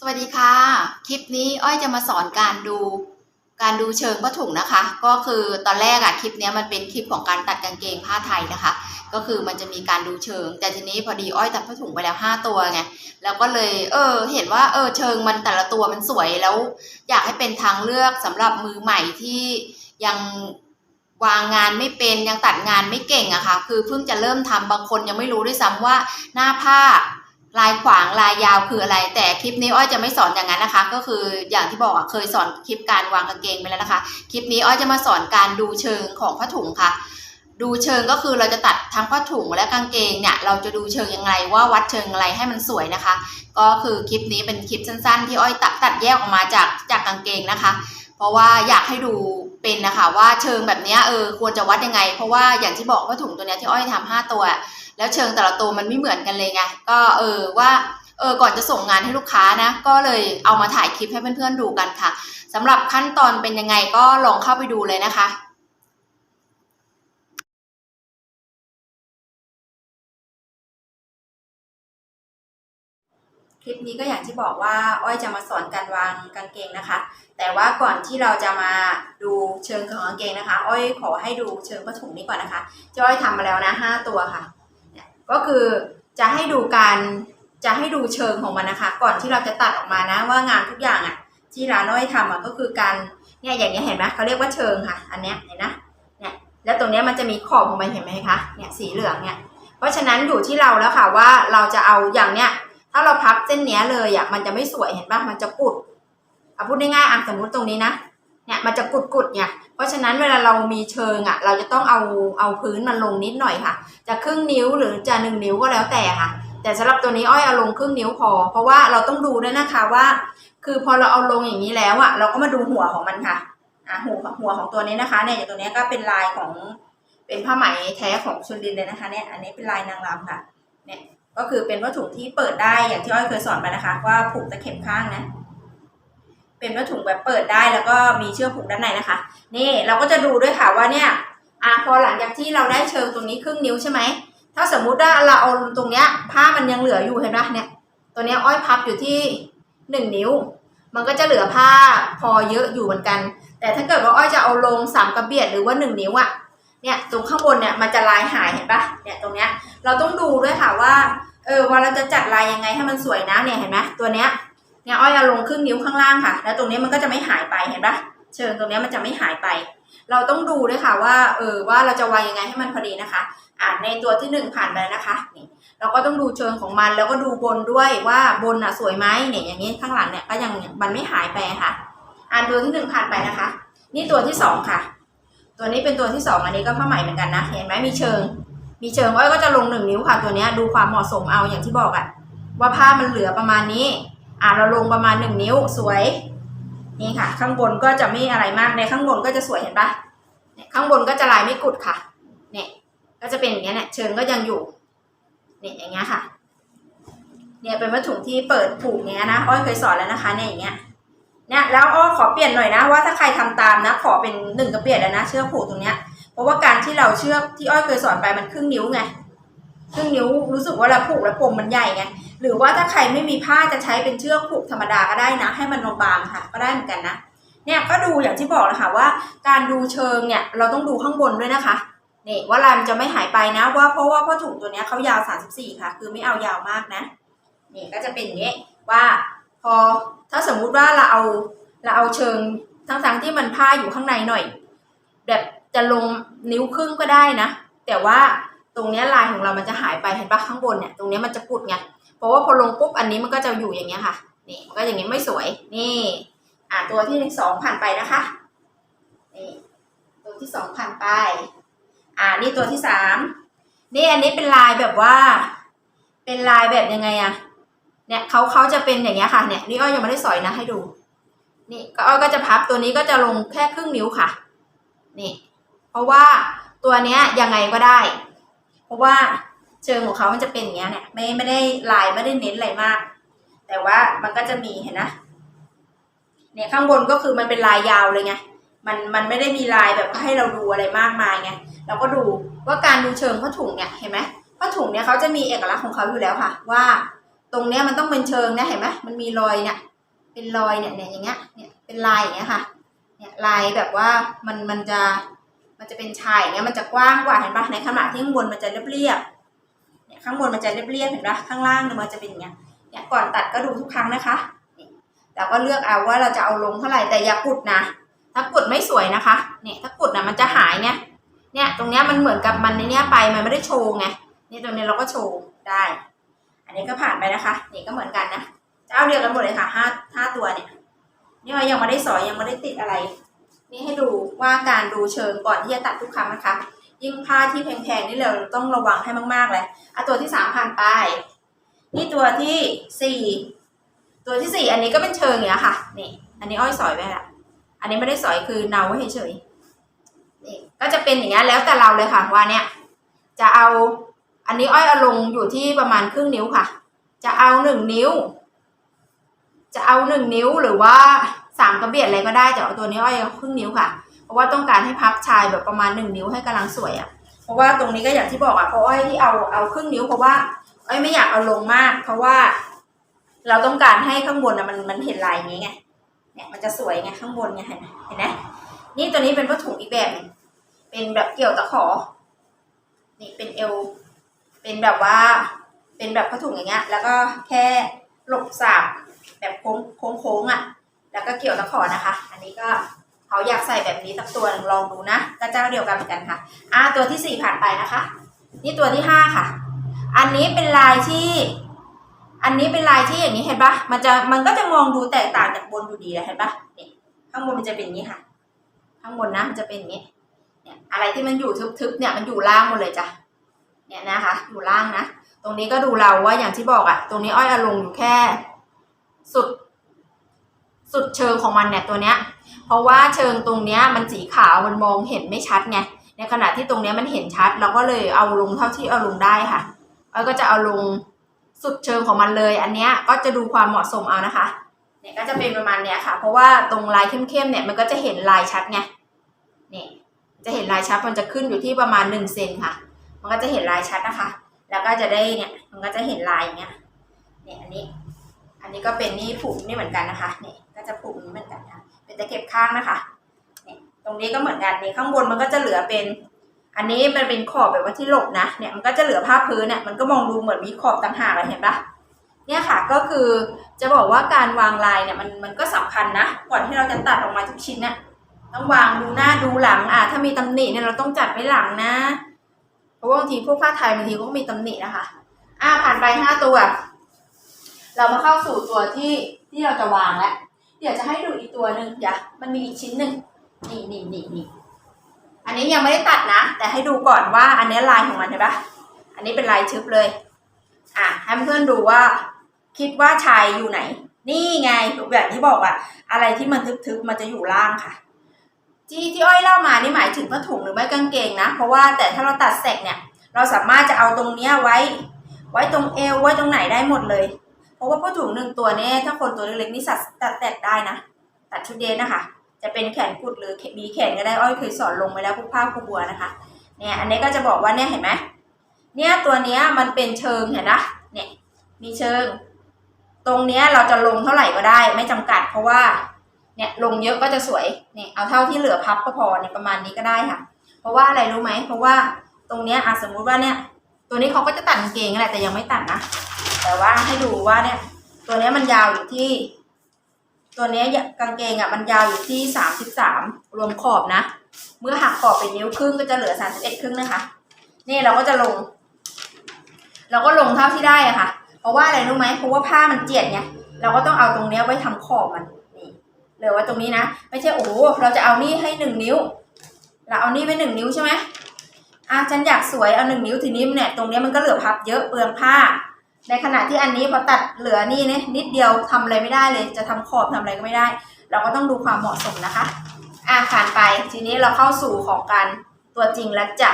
สวัสดีค่ะ คลิปนี้อ้อยจะมาสอนการดูการดูเชิงผ้าถุงนะคะ ก็คือตอนแรกอะคลิปนี้มันเป็นคลิปของการตัดกางเกงผ้าไทยนะคะ ก็คือมันจะมีการดูเชิง แต่ทีนี้พอดีอ้อยตัดผ้าถุงไปแล้ว 5 ตัวไงแล้วก็เลย เออ เห็นว่าเออเชิงมันแต่ละตัวมันสวยแล้ว อยากให้เป็นทางเลือกสำหรับมือใหม่ที่ยังวางงานไม่เป็นยังตัดงานไม่เก่งอะค่ะ คือเพิ่งจะเริ่มทำบางคนยังไม่รู้ด้วยซ้ำว่าหน้าผ้า ลายขวางลายยาวคืออะไร แต่คลิปนี้อ้อยจะไม่สอนอย่างนั้นนะคะ ก็คืออย่างที่บอกอะเคยสอนคลิปการวางกางเกงไปแล้วนะคะ คลิปนี้อ้อยจะมาสอนการดูเชิงของผ้าถุงค่ะ ดูเชิงก็คือเราจะตัดทั้งผ้าถุงและกางเกงเนี่ยเราจะดูเชิงยังไงว่าวัดเชิงอะไรให้มันสวยนะคะ ก็คือคลิปนี้เป็นคลิปสั้นๆ ที่อ้อยตัดตัดแยกออกมาจากจากกางเกงนะคะ เพราะว่าอยากให้ดูเป็นนะคะว่าเชิงแบบนี้เออควรจะวัดยังไง เพราะว่าอย่างที่บอกว่าถุงตัวเนี้ยที่อ้อยทำห้าตัว แล้วเชิงแต่ละตัวมันไม่เหมือนกันเลยไงก็เออว่าเออก่อนจะส่งงานให้ลูกค้านะก็เลยเอามาถ่ายคลิปให้เพื่อนๆดูกันค่ะสำหรับขั้นตอนเป็นยังไงก็ลองเข้าไปดูเลยนะคะคลิปนี้ก็อย่างที่บอกว่าอ้อยจะมาสอนการวางกางเกงนะคะ แต่ว่าก่อนที่เราจะมาดูเชิงของกางเกงนะคะ อ้อยขอให้ดูเชิงผ้าถุงนี้ก่อนนะคะที่อ้อยทำมาแล้วนะห้าตัวค่ะ ก็คือจะให้ดูการจะให้ดูเชิงของมันนะคะ ก่อนที่เราจะตัดออกมานะว่างานทุกอย่างอะ่ะ ที่ร้านอ้อยทำอะก็คือการเนี่ยอย่างนี้ยเห็นไหมเขาเรียกว่าเชิงค่ะ อันเนี้ยเห็นนะเนี่ยแล้วตรงเนี้ยมันจะมีขอบของมันเห็นไหมคะเนี่ยสีเหลืองเนี่ยเพราะฉะนั้นอยู่ที่เราแล้วค่ะว่าเราจะเอาอย่างเนี้ยถ้าเราพับเส้นเนี้ยเลยอะมันจะไม่สวยเห็นปะมันจะกุดเอะพูดง่ายๆอะสมมติตรงนี้นะ เนี่ยมันจะกุดกุดๆเนี่ยเพราะฉะนั้นเวลาเรามีเชิงอะเราจะต้องเอาเอาพื้นมันลงนิดหน่อยค่ะ จะครึ่งนิ้วหรือจะหนึ่งนิ้วก็แล้วแต่ค่ะ แต่สำหรับตัวนี้อ้อยเอาลงครึ่งนิ้วพอ เพราะว่าเราต้องดูด้วยนะคะว่า คือพอเราเอาลงอย่างนี้แล้วอะเราก็มาดูหัวของมันค่ะอะหัวหัวของตัวนี้นะคะเนี่ยตัวนี้ก็เป็นลายของเป็นผ้าไหมแท้ของชุนดินเลยนะคะเนี่ยอันนี้เป็นลายนางรำค่ะเนี่ยก็คือเป็นวัตถุที่เปิดได้อย่างที่อ้อยเคยสอนไปนะคะ ว่าผูกตะเข็บข้างนะ เป็นวัตถุงแบบเปิดได้แล้วก็มีเชือกผูกด้านในนะคะ นี่เราก็จะดูด้วยค่ะว่าเนี่ยอะพอหลังจากที่เราได้เชิงตรงนี้ครึ่งนิ้วใช่ไหมถ้าสมมุติว่าเราเอาตรงเนี้ยผ้ามันยังเหลืออยู่เห็นไหมเนี่ยตัวเนี้ยอ้อยพับอยู่ที่หนึ่งนิ้ว มันก็จะเหลือผ้าพอเยอะอยู่เหมือนกัน แต่ถ้าเกิดว่าอ้อยจะเอาลงสามกระเบียดหรือว่าหนึ่งนิ้วอะเนี่ยตรงข้างบนเนี่ยมันจะลายหายเห็นปะเนี่ยตรงเนี้ยเราต้องดูด้วยค่ะว่าเออว่าเราจะจัดลายยังไงให้มันสวยนะเนี่ยเห็นไหมตัวเนี้ย เนี่ยอ้อยเอาลงครึ่งนิ้วข้างล่างค่ะ แล้วตรงนี้มันก็จะไม่หายไปเห็นปะเชิงตรงนี้มันจะไม่หายไป เราต้องดูด้วยค่ะว่าเออว่าเราจะวางยังไงให้มันพอดีนะคะ อ่าในตัวที่หนึ่งผ่านไปแล้วนะคะนี่เราก็ต้องดูเชิงของมันแล้วก็ดูบนด้วยว่าบนอะสวยไหมเนี่ยอย่างนี้ข้างหลังเนี่ยก็ยังมันไม่หายไปค่ะ อ่านตัวที่หนึ่งผ่านไปนะคะ นี่ตัวที่สองค่ะ ตัวนี้เป็นตัวที่สองอันนี้ก็ผ้าไหมเหมือนกันนะ เห็นไหมมีเชิง มีเชิงอ้อยก็จะลงหนึ่งนิ้วค่ะตัวนี้ดูความเหมาะสมเอาอย่างที่บอกอะว่าผ้ามันเหลือประมาณนี้ อ่าเราลงประมาณหนึ่งนิ้วสวย นี่ค่ะ ข้างบนก็จะไม่อะไรมากในข้างบนก็จะสวยเห็นปะเนี่ยข้างบนก็จะลายไม่กุดค่ะ เนี่ยก็จะเป็นอย่างเงี้ยเนี่ยเชิงก็ยังอยู่ เนี่ยอย่างเงี้ยค่ะ เนี่ยเป็นวัตถุที่เปิดผูกเนี้ยนะอ้อยเคยสอนแล้วนะคะเนี่ยอย่างเงี้ยเนี่ยแล้วอ้อขอเปลี่ยนหน่อยนะว่าถ้าใครทำตามนะ ขอเป็นหนึ่งกระเปียดแล้วนะ เชือกผูกตรงเนี้ยเพราะว่าการที่เราเชือกที่อ้อยเคยสอนไปมันครึ่งนิ้วไงครึ่งนิ้วรู้สึกว่าเราผูกแล้วปมมันใหญ่ไง หรือว่าถ้าใครไม่มีผ้าจะใช้เป็นเชือกผูกธรรมดาก็ได้นะ ให้มันบางๆค่ะ ก็ได้เหมือนกันนะ เนี่ยก็ดูอย่างที่บอกนะคะว่า การดูเชิงเนี่ยเราต้องดูข้างบนด้วยนะคะนี่ว่าลายมันจะไม่หายไปนะว่าเพราะว่าผ้าถุงตัวเนี้ยเขายาว 34 ค่ะ คือไม่เอายาวมากนะนี่ก็จะเป็นอย่างนี้ว่าพอถ้าสมมุติว่าเราเอาเราเอาเชิงทั้งๆที่มันผ้าอยู่ข้างในหน่อย แบบจะลงนิ้วครึ่งก็ได้นะ แต่ว่าตรงเนี้ยลายของเรามันจะหายไปเห็นปะข้างบนเนี่ยตรงเนี้ยมันจะกุดไง เพราะว่าพอลงปุ๊บอันนี้มันก็จะอยู่อย่างเงี้ยค่ะ นี่มันก็อย่างเงี้ยไม่สวย นี่ อ่าตัวที่สองผ่านไปนะคะ นี่ตัวที่สองผ่านไป อ่านี่ตัวที่สามนี่อันนี้เป็นลายแบบว่า เป็นลายแบบยังไงอะเนี่ยเขาเขาจะเป็นอย่างเงี้ยค่ะ เนี่ยนี่อ้อยยังไม่ได้สอยนะให้ดู นี่ก็อ้อยก็จะพับตัวนี้ก็จะลงแค่ครึ่งนิ้วค่ะ นี่ เพราะว่าตัวเนี้ยยังไงก็ได้ เพราะว่า เชิงของเขามันจะเป็นอย่างเงี้ยเนี่ยไม่ไม่ได้ลายไม่ได้เน้นอะไรมาก แต่ว่ามันก็จะมีเห็นนะเนี่ยข้างบนก็คือมันเป็นลายยาวเลยไงมันมันไม่ได้มีลายแบบให้เราดูอะไรมากมายไงเราก็ดูว่าการดูเชิงผ้าถุงเนี่ยเห็นไหมผ้าถุงเนี่ยเขาจะมีเอกลักษณ์ของเขาอยู่แล้วค่ะ ว่าตรงเนี้ยมันต้องเป็นเชิงนี่ยเห็นไหมมันมีรอยเนี่ยเป็นรอยเนี่ยเนี่ยอย่างเงี้ยเนี่ยเป็นลายอย่างเงี้ยค่ะเนี่ยลายแบบว่ามันมันจะมันจะเป็นชายอย่างเงี้ยมันจะกว้างกว่าเห็นปะในขณะที่ข้างบนมันจะเรียบๆ เนี่ยข้างบนมันจะเรียบๆเห็นปะข้างล่างเนี่ยมันจะเป็นอย่างเงี้ยเนี่ยก่อนตัดก็ดูทุกครั้งนะคะนี่เราก็เลือกเอาว่าเราจะเอาลงเท่าไหร่แต่อย่ากุดนะ ถ้ากุดไม่สวยนะคะเนี่ยถ้ากุดนะมันจะหายไงเนี่ยตรงเนี้ยมันเหมือนกับมันในเนี้ยไปมันไม่ได้โชว์ไงนี่ตรงนี้เราก็โชว์ได้ อันนี้ก็ผ่านไปนะคะนี่ก็เหมือนกันนะเจ้าเดียวกันหมดเลยค่ะห้าห้าตัวเนี่ยนี่เรายังไม่ได้สอยยังไม่ได้ติดอะไร นี่ให้ดูว่าการดูเชิงก่อนที่จะตัดทุกครั้งนะคะ ยิ่งผ้าที่แพงๆนี่เราต้องระวังให้มากๆเลยอะตัวที่สามผ่านไป นี่ตัวที่สี่ตัวที่สี่อันนี้ก็เป็นเชิงอย่างเงี้ยค่ะนี่อันนี้อ้อยสอยไว้ละอันนี้ไม่ได้สอยคือเนาไว้เฉยๆนี่ก็จะเป็นอย่างเงี้ยแล้วแต่เราเลยค่ะว่าเนี่ยจะเอาอันนี้อ้อยเอาลงอยู่ที่ประมาณครึ่งนิ้วค่ะ จะเอาหนึ่งนิ้ว จะเอาหนึ่งนิ้วหรือว่าสามกระเบียดอะไรก็ได้แต่เอาตัวนี้อ้อยเอาครึ่งนิ้วค่ะ เพราะว่าต้องการให้พับชายแบบประมาณหนึ่งนิ้วให้กำลังสวยอะ่ะ เพราะว่าตรงนี้ก็อย่างที่บอกอะ่ะเพราะอ้อยที่เอาเอาครึ่งนิ้วเพราะว่าอ้อยไม่อยากเอาลงมาก เพราะว่า เราต้องการให้ข้างบนอะมันมันเห็นลายอย่างงี้ไงเนี่ยมันจะสวยไงข้างบนไงเห็นไหมเห็นไหมนี่ตัวนี้เป็นผ้าถุงอีกแบบนึงเป็นแบบเกี่ยวตะขอ นี่เป็นเอว เป็นแบบว่า เป็นแบบผ้าถุงอย่างเงี้ย แล้วก็แค่หลบสาบแบบโค้งโค้งโค้งอะ แล้วก็เกี่ยวตะขอนะคะ อันนี้ก็ เขาอยากใส่แบบนี้สักตัวหนึ่งลองดูนะก็เจ้าเดียวกันเหมือนกันค่ะอ่าตัวที่สี่ผ่านไปนะคะ นี่ตัวที่ห้าค่ะ อันนี้เป็นลายที่ อันนี้เป็นลายที่อย่างนี้เห็นปะมันจะมันก็จะมองดูแตกต่างจากบนอยู่ดีแหละเห็นปะนี่ข้างบนมันจะเป็นอย่างนี้ค่ะ ข้างบนนะมันจะเป็นอย่างนี้เนี่ยอะไรที่มันอยู่ทึบๆเนี่ยมันอยู่ล่างหมดเลยจ้ะเนี่ยนะคะ อยู่ล่างนะ ตรงนี้ก็ดูเราว่าอย่างที่บอกอะตรงนี้อ้อยอลงอยู่แค่ สุด สุดเชิงของมันเนี่ยตัวเนี้ย เพราะว่าเชิงตรงเนี้ยมันสีขาวมันมองเห็นไม่ชัดไง ในขณะที่ตรงเนี้ยมันเห็นชัด เราก็เลยเอาลงเท่าที่เอาลงได้ค่ะอ้อก็จะเอาลงสุดเชิงของมันเลย อันเนี้ยก็จะดูความเหมาะสมเอานะคะ เนี่ยก็จะเป็นประมาณเนี้ยค่ะ เพราะว่าตรงลายเข้มๆเนี่ยมันก็จะเห็นลายชัดไง เนี่ยจะเห็นลายชัดมันจะขึ้นอยู่ที่ประมาณหนึ่งเซนค่ะ มันก็จะเห็นลายชัดนะคะ แล้วก็จะได้เนี่ย มันก็จะเห็นลายอย่างเงี้ย เนี่ยอันนี้ อันนี้ก็เป็นนี่ผูกนี่เหมือนกันนะคะ เนี่ย ค่ะเป็นตะเข็บข้างนะคะ ตรงนี้ก็เหมือนกันนี่ข้างบนมันก็จะเหลือเป็น อันนี้มันเป็นขอบแบบว่าที่หลบนะเนี่ยมันก็จะเหลือผ้าพื้นเนี่ยมันก็มองดูเหมือนมีขอบต่างหากเลยเห็นปะเนี่ยค่ะก็คือจะบอกว่าการวางลายเนี่ยมันมันก็สำคัญนะก่อนที่เราจะตัดออกมาทุกชิ้นเนี่ยต้องวางดูหน้าดูหลังอะถ้ามีตำหนิเนี่ยเราต้องจัดไว้หลังนะ เพราะว่าบางทีพวกผ้าไทยบางทีก็มีตำหนินะคะ อะผ่านไปห้าตัว เรามาเข้าสู่ตัวที่ที่เราจะวางแล้ว เดี๋ยวจะให้ดูอีกตัวหนึ่งเดี๋ยวมันมีอีกชิ้นหนึ่งนี่นี่นี่นี่อันนี้ยังไม่ได้ตัดนะ แต่ให้ดูก่อนว่าอันนี้ลายของมันเห็นปะอันนี้เป็นลายชึบเลย อะให้เพื่อนดูว่า คิดว่าชายอยู่ไหน นี่ไงแบบที่บอกอะอะไรที่มันทึบๆมันจะอยู่ล่างค่ะ ที่ที่อ้อยเล่ามานี่หมายถึงผ้าถุงหรือไม่กางเกงนะ เพราะว่าแต่ถ้าเราตัดแสกเนี่ย เราสามารถจะเอาตรงเนี้ยไว้ ไว้ตรงเอวไว้ตรงไหนได้หมดเลย ราะว่าผ้าถุงหนึ่งตัวเนี่ยถ้าคนตัวเล็กๆนี่สัดตัดแตกได้นะ ตัดชุดเดรสนะคะ จะเป็นแขนกุดหรือมีแขนก็ได้อ้อยเคยสอนลงไปแล้วพวกผ้าคูบัวนะคะเนี่ยอันนี้ก็จะบอกว่าเนี่ยเห็นไหมเนี่ยตัวเนี้ยมันเป็นเชิงเห็นนะเนี่ยมีเชิง ตรงเนี้ยเราจะลงเท่าไหร่ก็ได้ ไม่จำกัด เพราะว่าเนี่ยลงเยอะก็จะสวยเนี่ยเอาเท่าที่เหลือพับก็พอเนี่ยประมาณนี้ก็ได้ค่ะ เพราะว่าอะไรรู้ไหมเพราะว่าตรงเนี้ยอะสมมุติว่าเนี่ย ตัวนี้เขาก็จะตัดกางเกงนั่นแหละแต่ยังไม่ตัดนะ แต่ว่าให้ดูว่าเนี่ย ตัวนี้มันยาวอยู่ที่ ตัวนี้กางเกงอะมันยาวอยู่ที่สามสิบสามรวมขอบนะ เมื่อหักขอบเป็นนิ้วครึ่งก็จะเหลือสามสิบเอ็ดครึ่งนะคะ นี่เราก็จะลง เราก็ลงเท่าที่ได้อะค่ะ เพราะว่าอะไรรู้ไหมเพราะว่าผ้ามันเจียดไงเราก็ต้องเอาตรงเนี้ยไว้ทำขอบมันนี่เหลือไว้ตรงนี้นะ ไม่ใช่โอ้โหเราจะเอานี่ให้หนึ่งนิ้ว เราเอานี่ไว้หนึ่งนิ้วใช่ไหม อะฉันอยากสวยเอาหนึ่งนิ้วทีนี้เนี่ยตรงนี้มันก็เหลือพับเยอะเปลืองผ้า ในขณะที่อันนี้พอตัดเหลือนี่เนี่ยนิดเดียวทำอะไรไม่ได้เลย จะทำขอบทำอะไรก็ไม่ได้ เราก็ต้องดูความเหมาะสมนะคะ อะผ่านไปทีนี้เราเข้าสู่ของการตัวจริงแล้วจ้ะ